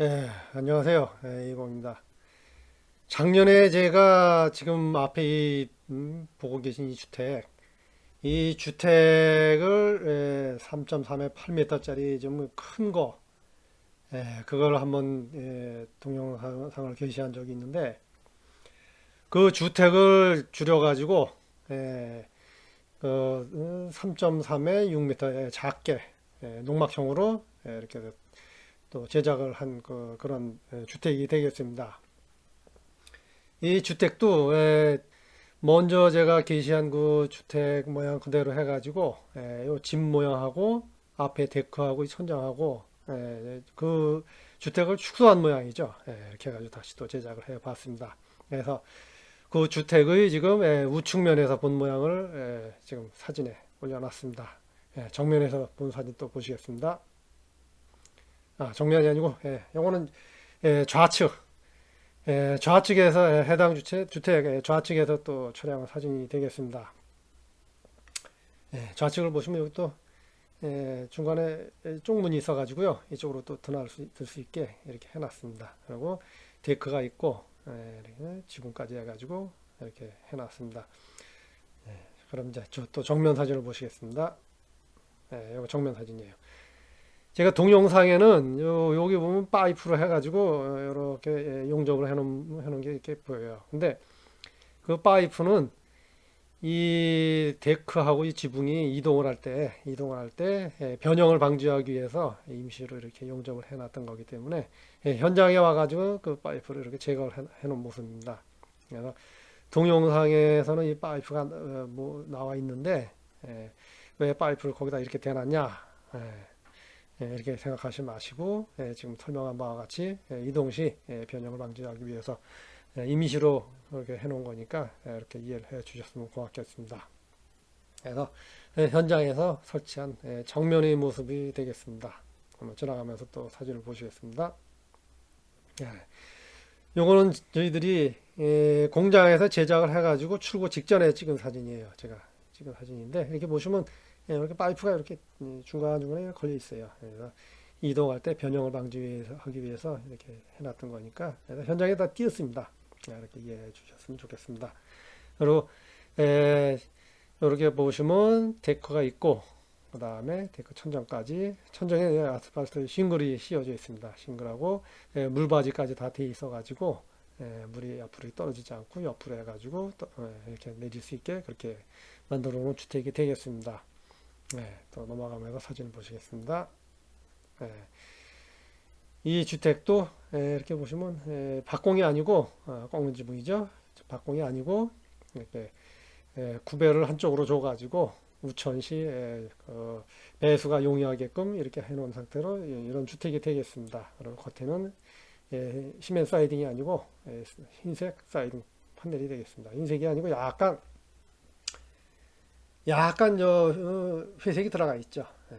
예, 안녕하세요. 예, 이공입니다. 작년에 제가 지금 앞에 이, 음, 보고 계신 이 주택, 이 주택을 예, 3.3에 8m짜리 좀 큰 거, 예, 그걸 한번 예, 동영상을 게시한 적이 있는데, 그 주택을 줄여가지고 예, 그 3.3에 6m 예, 작게 예, 농막형으로 예, 이렇게 또 제작을 한 그, 예, 주택이 되겠습니다. 이 주택도 예, 먼저 제가 게시한 그 주택 모양 그대로 해가지고 예, 요집 모양하고 앞에 데크하고 이 천장하고 예, 그 주택을 축소한 모양이죠. 예, 이렇게 해가지고 다시 또 제작을 해봤습니다. 그래서 그 주택의 지금 예, 우측면에서 본 모양을 예, 지금 사진에 올려놨습니다. 예, 정면에서 본 사진 또 보시겠습니다. 아, 정면이 아니고, 예, 요거는, 예, 좌측, 예, 좌측에서 예, 해당 주택, 주택, 예, 좌측에서 또 촬영한 사진이 되겠습니다. 예, 좌측을 보시면 여기 또, 예, 중간에 예, 쪽문이 있어가지고요. 이쪽으로 또 드나들 수 있게 이렇게 해놨습니다. 그리고 데크가 있고, 예, 이렇게 지붕까지 해가지고 이렇게 해놨습니다. 예, 그럼 이제 저 또 정면 사진을 보시겠습니다. 예, 이거 정면 사진이에요. 제가 동영상에는 요, 여기 보면 파이프로 해가지고 이렇게 예, 용접을 해놓은, 해놓은 게 이렇게 보여요. 근데 그 파이프는 이 데크하고 이 지붕이 이동을 할 때, 이동을 할때 예, 변형을 방지하기 위해서 임시로 이렇게 용접을 해놨던 거기 때문에 예, 현장에 와가지고 그 파이프를 이렇게 제거를 해, 해놓은 모습입니다. 그래서 동영상에서는 이 파이프가 어, 뭐 나와 있는데 예, 왜 파이프를 거기다 이렇게 대놨냐? 예, 예, 이렇게 생각하지 마시고 예, 지금 설명한 바와 같이 예, 이동 시 예, 변형을 방지하기 위해서 예, 임시로 이렇게 해놓은 거니까 예, 이렇게 이해를 해 주셨으면 고맙겠습니다. 그래서 예, 현장에서 설치한 예, 정면의 모습이 되겠습니다. 한번 지나가면서 또 사진을 보시겠습니다. 예, 요거는 저희들이 예, 공장에서 제작을 해가지고 출고 직전에 찍은 사진이에요. 제가 찍은 사진인데 이렇게 보시면 예, 이렇게 파이프가 이렇게 음, 중간중간에 걸려 있어요. 그래서 이동할 때 변형을 방지하기 위해서 이렇게 해놨던 거니까 그래서 현장에다 띄었습니다. 예, 이렇게 이해해 주셨으면 좋겠습니다. 그리고 에, 이렇게 보시면 데크가 있고 그 다음에 데크 천장까지 천장에 아스팔트 싱글이 씌워져 있습니다. 싱글하고 에, 물바지까지 다 돼 있어 가지고 에, 물이 앞으로 떨어지지 않고 옆으로 해가지고 또, 에, 이렇게 내릴 수 있게 그렇게 만들어 놓은 주택이 되겠습니다. 네, 또 넘어가면서 사진을 보시겠습니다. 네, 이 주택도 에, 이렇게 보시면 에, 박공이 아니고 어, 꺾는 지붕이죠. 박공이 아니고 이렇게 에, 구배를 한쪽으로 줘가지고 우천시 에, 그 배수가 용이하게끔 이렇게 해놓은 상태로 이- 이런 주택이 되겠습니다. 그리고 겉에는 예, 시멘 사이딩이 아니고 예, 흰색 사이딩 판넬이 되겠습니다. 흰색이 아니고 약간 약간 저 어, 회색이 들어가 있죠. 예.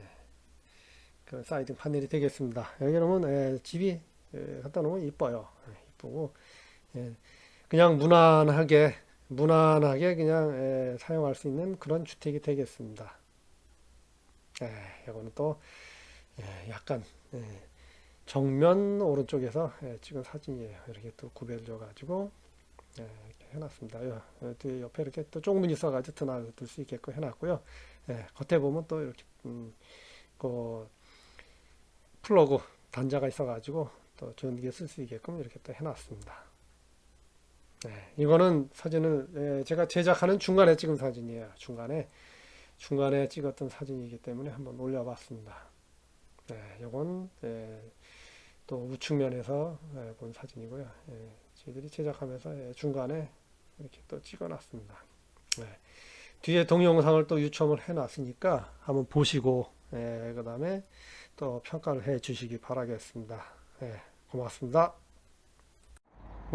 그 사이딩 판넬이 되겠습니다. 여기 놓으면 예, 집이 예, 갖다 놓으면 이뻐요. 예, 이쁘고 예, 그냥 무난하게 무난하게 그냥 예, 사용할 수 있는 그런 주택이 되겠습니다. 예, 이거는 또 예, 약간 예, 정면 오른쪽에서 예, 찍은 사진이에요. 이렇게 또 예, 이렇게 해놨습니다. 요, 요 뒤에 옆에 이렇게 또 쪽문이 있어가지고 드나들 수 있게끔 해놨고요. 예, 겉에 보면 또 이렇게 음, 그 플러그 단자가 있어가지고 또 전기에 쓸 수 있게끔 이렇게 또 해놨습니다. 예, 이거는 사진을 예, 제가 제작하는 중간에 찍은 사진이에요. 중간에 중간에 찍었던 사진이기 때문에 한번 올려봤습니다. 네, 요건 예, 또 우측면에서 예, 본 사진이고요. 예, 저희들이 제작하면서 예, 중간에 이렇게 또 찍어놨습니다. 네, 뒤에 동영상을 또 유첨을 해놨으니까 한번 보시고 예, 그 다음에 또 평가를 해 주시기 바라겠습니다. 예, 고맙습니다.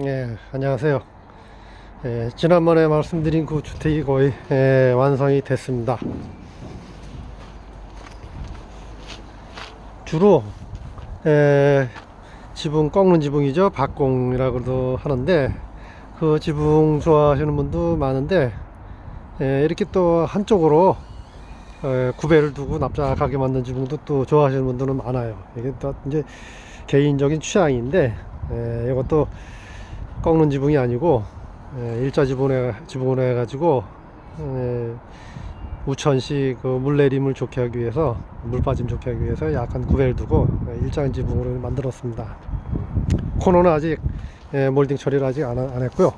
예, 안녕하세요. 예, 지난번에 말씀드린 그 주택이 거의 예, 완성이 됐습니다. 주로 에, 지붕 꺾는 지붕이죠. 박공이라고도 하는데 그 지붕 좋아하시는 분도 많은데 에, 이렇게 또 한쪽으로 에, 구배를 두고 납작하게 만든 지붕도 또 좋아하시는 분들은 많아요. 이게 또 이제 개인적인 취향인데 에, 이것도 꺾는 지붕이 아니고 에, 일자 지붕에 지붕으로 해가지고 에, 우천시 그 물내림을 좋게 하기 위해서 물 빠짐 좋게 하기 위해서 약간 구배를 두고 에, 일자 지붕으로 만들었습니다. 코너는 아직 에, 몰딩 처리를 아직 안, 안 했고요.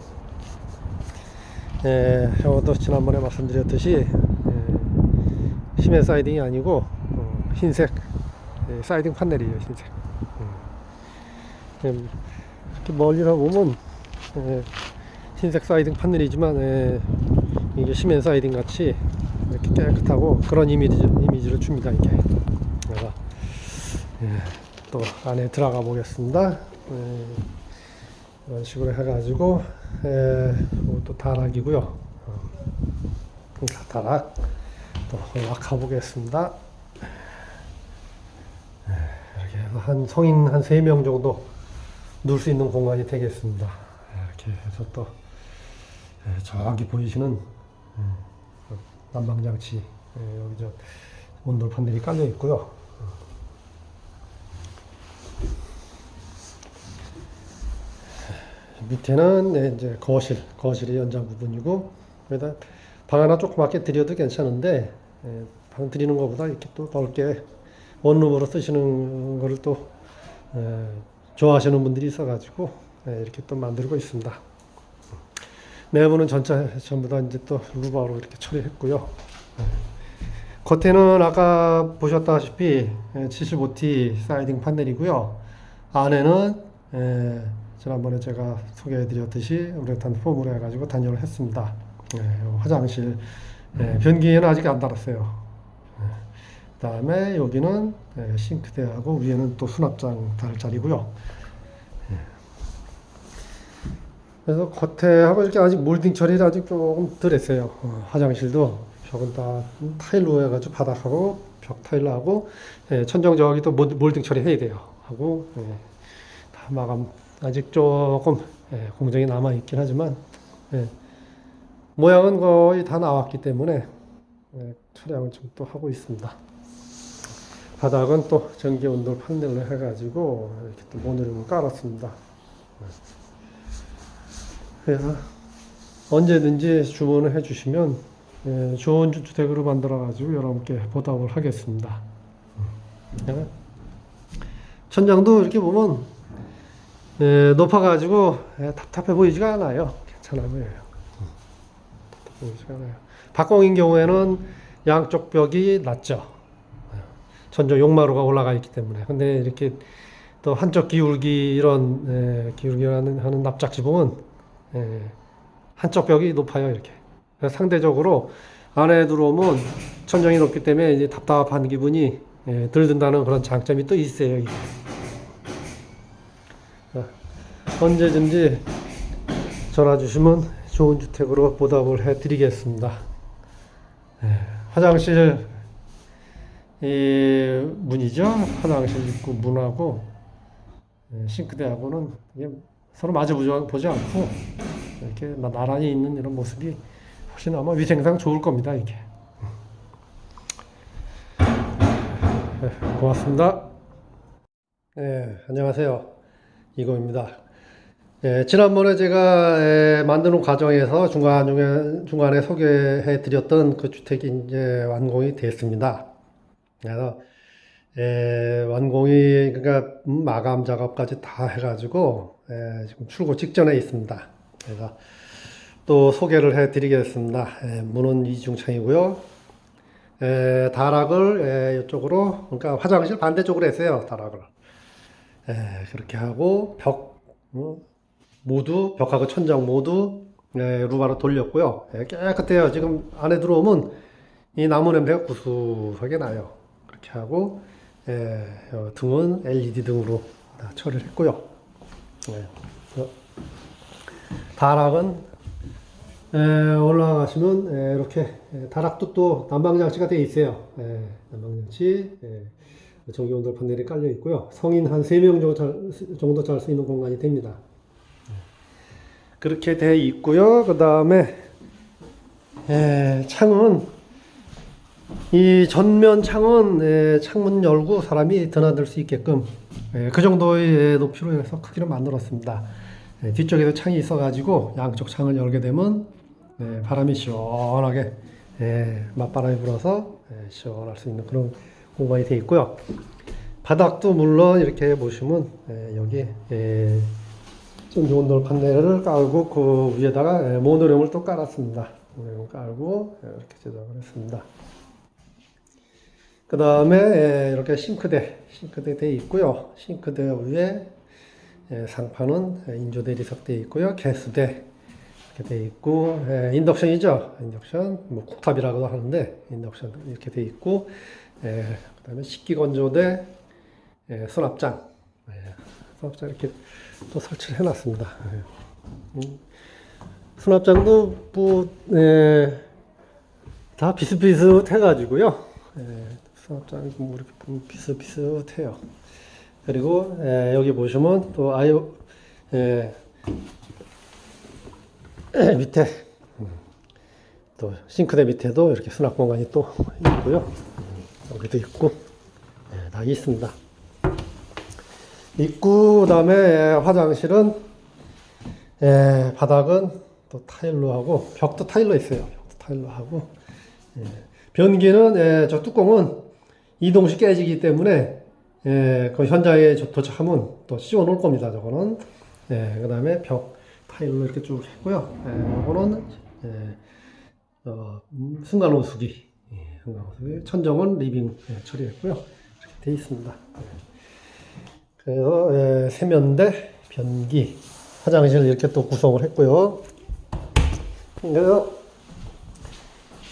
에, 이것도 지난번에 말씀드렸듯이 에, 심해 사이딩이 아니고 어, 흰색 예, 사이딩 판넬이에요 흰색 음. 음, 이렇게 멀리서 보면 예, 흰색 사이딩 판넬이지만 예, 이게 시멘 사이딩 같이 이렇게 깨끗하고 그런 이미지, 이미지를 줍니다 이게 그래서 예, 또 안에 들어가 보겠습니다 예, 이런 식으로 해가지고 예, 또 다락이고요 어, 다락 또 올라가 보겠습니다. 이렇게 해서 한 성인 한 3명 정도 누울 수 있는 공간이 되겠습니다. 이렇게 해서 또 예, 저기 보이시는 음, 그 난방장치 예, 여기 저 온돌 판넬이 깔려 있고요. 밑에는 네, 이제 거실, 거실의 연장 부분이고 여기다 방 하나 조그맣게 드려도 괜찮은데 예, 방 드리는 것보다 이렇게 또 넓게 원룸으로 쓰시는 거를 또 예, 좋아하시는 분들이 있어가지고 예, 이렇게 또 만들고 있습니다. 내부는 전체 전부 다 이제 또 루바로 이렇게 처리했고요. 예. 겉에는 아까 보셨다시피 75T 사이딩 판넬이고요. 안에는 예, 지난번에 제가 소개해드렸듯이 우레탄 폼으로 해가지고 단열을 했습니다. 예, 요 화장실 예, 변기에는 아직 안 달았어요. 예, 그다음에 여기는 예, 싱크대하고 위에는 또 수납장 달 자리고요. 예. 그래서 겉에하고 이렇게 아직 몰딩 처리를 아직 조금 덜 했어요. 어, 화장실도 벽은 다 타일로 해가지고 바닥하고 벽 타일로 하고 예, 천정 저기 또 몰- 몰딩 처리해야 돼요. 하고 예, 다 마감 아직 조금 예, 공정이 남아 있긴 하지만 예, 모양은 거의 다 나왔기 때문에 예, 촬영을 좀 또 하고 있습니다. 바닥은 또 전기 온돌 판넬로 해가지고 이렇게 또 모듈을 깔았습니다. 네. 그래서 언제든지 주문을 해주시면 예, 좋은 주택으로 만들어가지고 여러분께 보답을 하겠습니다. 예. 천장도 이렇게 보면 예, 높아가지고 예, 답답해 보이지가 않아요. 괜찮아 보여요. 보이지가 않아요. 박공인 경우에는 양쪽 벽이 낮죠. 전조 용마루가 올라가 있기 때문에. 근데 이렇게 또 한쪽 기울기 이런 예, 기울기라는 하는 납작 지붕은 예, 한쪽 벽이 높아요 이렇게. 상대적으로 안에 들어오면 천정이 높기 때문에 이제 답답한 기분이 예, 덜 든다는 그런 장점이 또 있어요. 이게. 자, 언제든지 전화 주시면 좋은 주택으로 보답을 해 드리겠습니다. 예, 화장실 이 문이죠. 화장실 입구 문하고 예, 싱크대하고는 서로 마주 보지- 않고 이렇게 나- 나란히 있는 이런 모습이 훨씬 아마 위생상 좋을 겁니다. 이게. 네, 고맙습니다. 네, 안녕하세요. 이고입니다. 예, 지난번에 제가 예, 만드는 과정에서 중간 중에 중간에 소개해 드렸던 그 주택이 이제 완공이 됐습니다. 그래서 예, 완공이 그러니까 마감 작업까지 다 해가지고 예, 지금 출고 직전에 있습니다. 그래서 또 소개를 해드리겠습니다. 예, 문은 이중창이고요. 예, 다락을 예, 이쪽으로 그러니까 화장실 반대쪽으로 했어요. 다락을 예, 그렇게 하고 벽 어, 모두 벽하고 천장 모두 예, 루바로 돌렸고요. 예, 깨끗해요. 지금 안에 들어오면 이 나무 냄새가 구수하게 나요. 그렇게 하고 예, 어, 등은 LED 등으로 다 처리를 했고요. 다락은 예, 올라가시면 예, 이렇게 예, 다락도 또 난방 장치가 되어 있어요. 예, 난방 장치 예, 전기 온돌 판넬이 깔려 있고요. 성인 한 3명 정도 잘, 정도 잘 수 있는 공간이 됩니다. 그렇게 돼 있고요. 그 다음에 창은 이 전면 창은 예, 창문 열고 사람이 드나들 수 있게끔 예, 그 정도의 높이로 해서 크기를 만들었습니다. 예, 뒤쪽에도 창이 있어가지고 양쪽 창을 열게 되면 예, 바람이 시원하게 예, 맞바람이 불어서 예, 시원할 수 있는 그런 공간이 되어 있고요. 바닥도 물론 이렇게 보시면 예, 여기 예, 좀 좋은 돌 판넬을 깔고 그 위에다가 예, 모노륨을 또 깔았습니다. 모노륨 깔고 예, 이렇게 제작을 했습니다. 그 다음에 이렇게 싱크대, 싱크대 되어 있고요. 싱크대 위에 예, 상판은 예, 인조 대 리석 되어 있고요. 개수대 이렇게 되어 있고 예, 인덕션이죠. 인덕션, 뭐 쿡탑이라고도 하는데 인덕션 이렇게 되어 있고 예, 그 다음에 식기 건조대, 예, 수납장, 예, 수납장 이렇게 또 설치를 해놨습니다. 예. 음, 수납장도 뭐 예, 다 비슷비슷해가지고요. 예, 수납장이 뭐 이렇게 보면 비슷비슷해요. 그리고 예, 여기 보시면 또 아이오 예, 밑에 음, 또 싱크대 밑에도 이렇게 수납 공간이 또 있고요. 음, 여기도 있고 예, 다 있습니다. 그다음에 예, 화장실은 예, 바닥은 또 타일로 하고 벽도 타일로 있어요. 벽도 타일로 하고 예, 변기는 예, 저 뚜껑은 이동식 깨지기 때문에 예, 그 현장에 저- 도착하면 또 씌워 놓을 겁니다. 저거는 예, 그 다음에 벽 타일로 이렇게 쭉 했고요. 예, 이거는 예, 어, 음, 순간 호수기, 예, 순간 호수기. 천정은 리빙 예, 처리했고요. 이렇게 돼 있습니다. 예. 그래서 예, 세면대, 변기, 화장실 이렇게 또 구성을 했고요. 그래서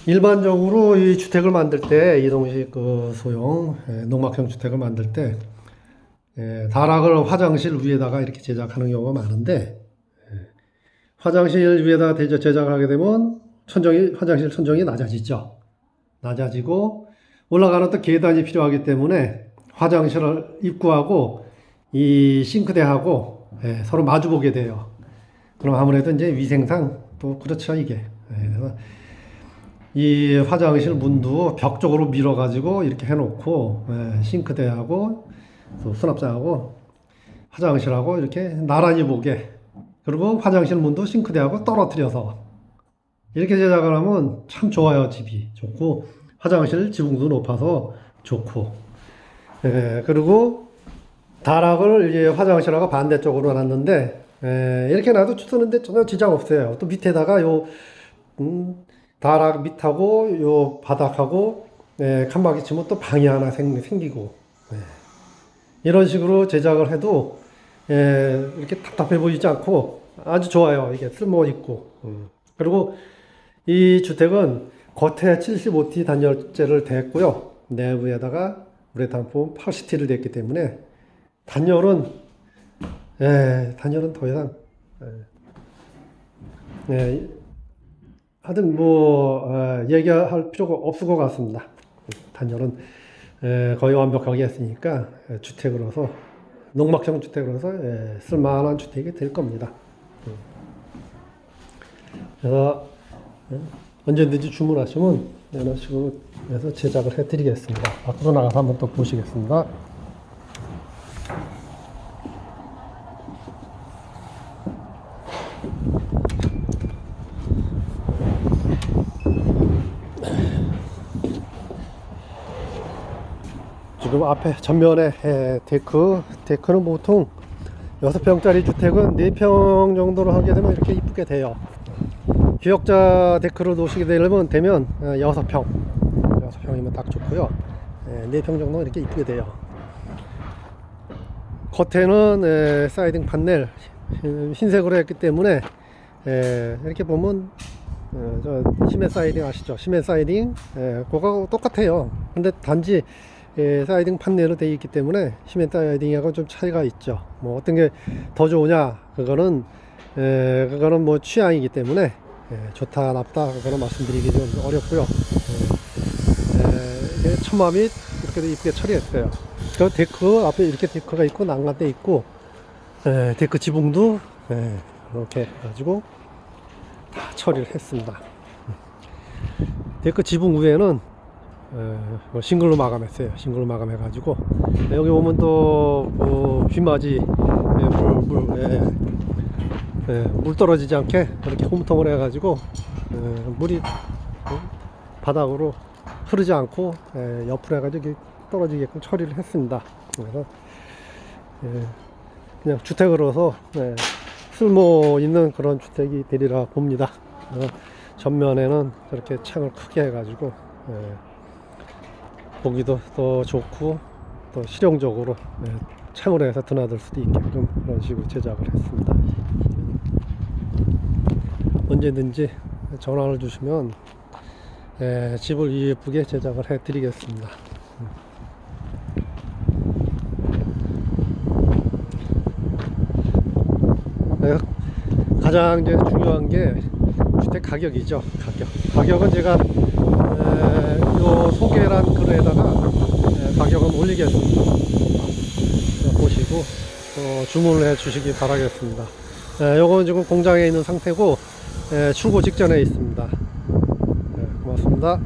일반적으로 이 주택을 만들 때 이동식 그 소형 예, 농막형 주택을 만들 때 예, 다락을 화장실 위에다가 이렇게 제작하는 경우가 많은데 예, 화장실 위에다가 제작을 하게 되면 천정이 화장실 천정이 낮아지죠. 낮아지고 올라가는 또 계단이 필요하기 때문에 화장실을 입구하고 이 싱크대하고 예, 서로 마주 보게 돼요. 그럼 아무래도 이제 위생상 또 그렇죠 이게. 예, 그래서 이 화장실 문도 벽 쪽으로 밀어가지고 이렇게 해놓고 예, 싱크대하고 또 수납장하고 화장실하고 이렇게 나란히 보게 그리고 화장실 문도 싱크대하고 떨어뜨려서 이렇게 제작을 하면 참 좋아요 집이 좋고 화장실 지붕도 높아서 좋고 예, 그리고 다락을 이제 화장실하고 반대쪽으로 놨는데 예, 이렇게 놔도 쓰는데 전혀 지장 없어요 또 밑에다가 요 음, 다락 밑하고 요 바닥하고 예, 칸막이 치면 또 방이 하나 생, 생기고 예. 이런 식으로 제작을 해도 예, 이렇게 답답해 보이지 않고 아주 좋아요 이게 쓸모 있고 음. 그리고 이 주택은 겉에 75T 단열재를 댔고요 내부에다가 우레탄 폼 80T를 댔기 때문에 단열은 예, 단열은 더 이상 예, 예, 하여튼 뭐 어, 얘기할 필요가 없을 것 같습니다. 단열은 에, 거의 완벽하게 했으니까 에, 주택으로서 농막형 주택으로서 에, 쓸만한 주택이 될 겁니다. 음. 그래서 에, 언제든지 주문하시면 이런 식으로 해서 제작을 해드리겠습니다. 밖으로 나가서 한번 또 보시겠습니다. 앞에 전면에 에, 데크 데크는 보통 6평짜리 주택은 4평 정도로 하게 되면 이렇게 이쁘게 돼요 기역자 데크를 놓으시게 되려면 되면 6평 6평이면 딱 좋고요 4평 정도는 이렇게 이쁘게 돼요 겉에는 에, 사이딩 판넬 흰- 흰색으로 했기 때문에 에, 이렇게 보면 어, 저 시멘 사이딩 아시죠? 시멘 사이딩 예, 그거하고 똑같아요. 근데 단지 예, 사이딩 판넬로 되어 있기 때문에 시멘 사이딩하고 좀 차이가 있죠. 뭐 어떤 게 더 좋으냐 그거는 예, 그거는 뭐 취향이기 때문에 예, 좋다 나쁘다 그거는 말씀드리기 좀 어렵고요. 예, 예, 이게 천마미 이렇게 이쁘게 처리했어요. 그 데크 앞에 이렇게 데크가 있고 난간대 있고 예, 데크 지붕도 예, 이렇게 해가지고 다 처리를 했습니다. 데크 지붕 위에는 어, 뭐 싱글로 마감했어요. 싱글로 마감해가지고 네, 여기 오면 또 그, 빗맞이 예, 물, 물, 예, 예, 물 떨어지지 않게 이렇게 홈통을 해가지고 예, 물이 어, 바닥으로 흐르지 않고 예, 옆으로 해가지고 떨어지게끔 처리를 했습니다. 그래서 예, 그냥 주택으로서 예, 쓸모 있는 그런 주택이 되리라 봅니다. 어, 전면에는 저렇게 창을 크게 해가지고 예, 보기도 더 좋고 또 실용적으로 예, 창으로 해서 드나들 수도 있게끔 그런 식으로 제작을 했습니다. 언제든지 전화를 주시면 예, 집을 예쁘게 제작을 해 드리겠습니다. 네, 가장 중요한 게 주택 가격이죠. 가격. 가격은 제가 에, 요 소개란 글에다가 에, 가격은 올리겠습니다. 어, 보시고 어, 주문을 해 주시기 바라겠습니다. 에, 요건 지금 공장에 있는 상태고 에, 출고 직전에 있습니다. 네, 고맙습니다.